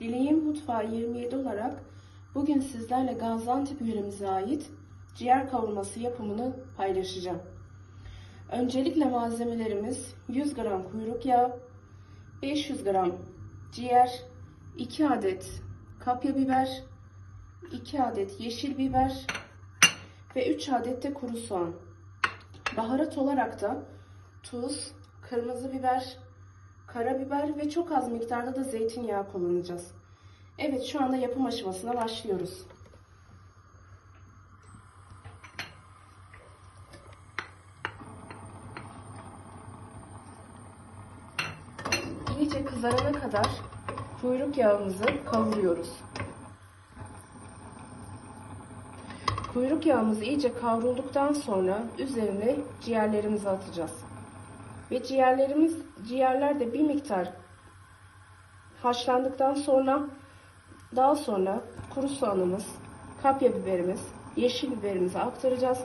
Dileğim Mutfağı 27 olarak bugün sizlerle Gaziantep yöremize ait ciğer kavurması yapımını paylaşacağım. Öncelikle malzemelerimiz 100 gram kuyruk yağı, 500 gram ciğer, 2 adet kapya biber, 2 adet yeşil biber ve 3 adet de kuru soğan. Baharat olarak da tuz, kırmızı biber, karabiber ve çok az miktarda da zeytinyağı kullanacağız. Evet şu anda yapım aşamasına başlıyoruz. İyice kızarana kadar kuyruk yağımızı kavuruyoruz. Kuyruk yağımız iyice kavrulduktan sonra üzerine ciğerlerimizi atacağız. Ve ciğerlerimiz ciğerler de bir miktar haşlandıktan sonra daha sonra kuru soğanımız, kapya biberimiz, yeşil biberimizi aktaracağız.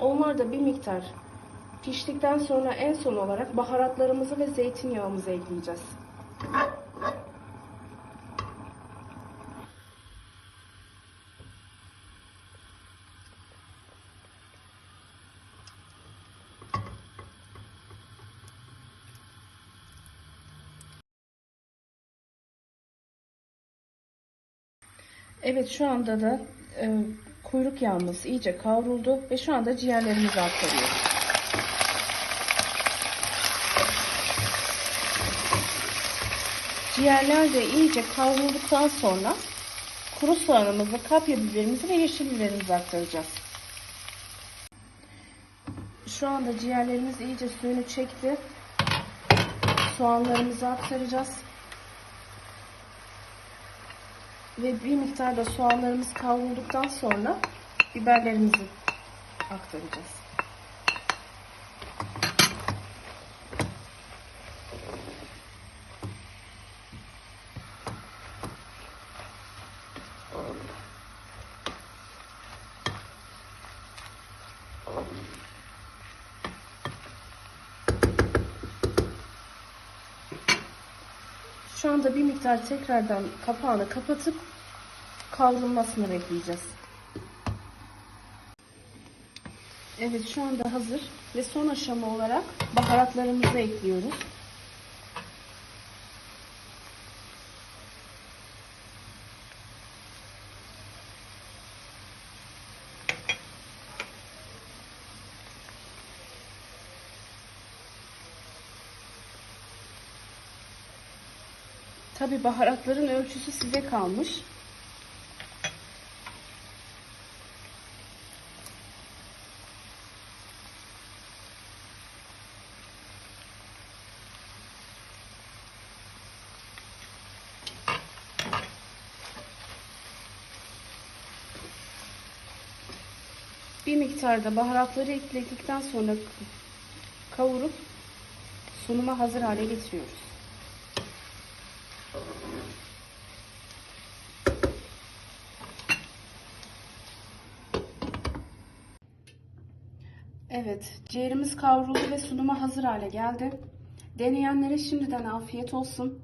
Onlar da bir miktar piştikten sonra en son olarak baharatlarımızı ve zeytinyağımızı ekleyeceğiz. Evet şu anda da e, kuyruk yağımız iyice kavruldu ve şu anda ciğerlerimizi aktarıyoruz. Ciğerler de iyice kavrulduktan sonra kuru soğanımızı, kapya biberimizi ve yeşil biberimizi aktaracağız. Şu anda ciğerlerimiz iyice suyunu çekti. Soğanlarımızı aktaracağız. Ve bir miktar da soğanlarımız kavrulduktan sonra biberlerimizi aktaracağız. Şu anda bir miktar tekrardan kapağını kapatıp kavrulmasını bekleyeceğiz. Evet şu anda hazır ve son aşama olarak baharatlarımızı ekliyoruz. Tabi baharatların ölçüsü size kalmış. Bir miktarda baharatları ekledikten sonra kavurup sunuma hazır hale getiriyoruz. Evet, ciğerimiz kavruldu ve sunuma hazır hale geldi. Deneyenlere şimdiden afiyet olsun.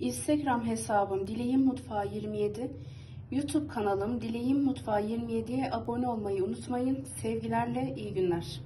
Instagram hesabım Dileğim Mutfağı 27, YouTube kanalım Dileğim Mutfağı 27'ye abone olmayı unutmayın. Sevgilerle iyi günler.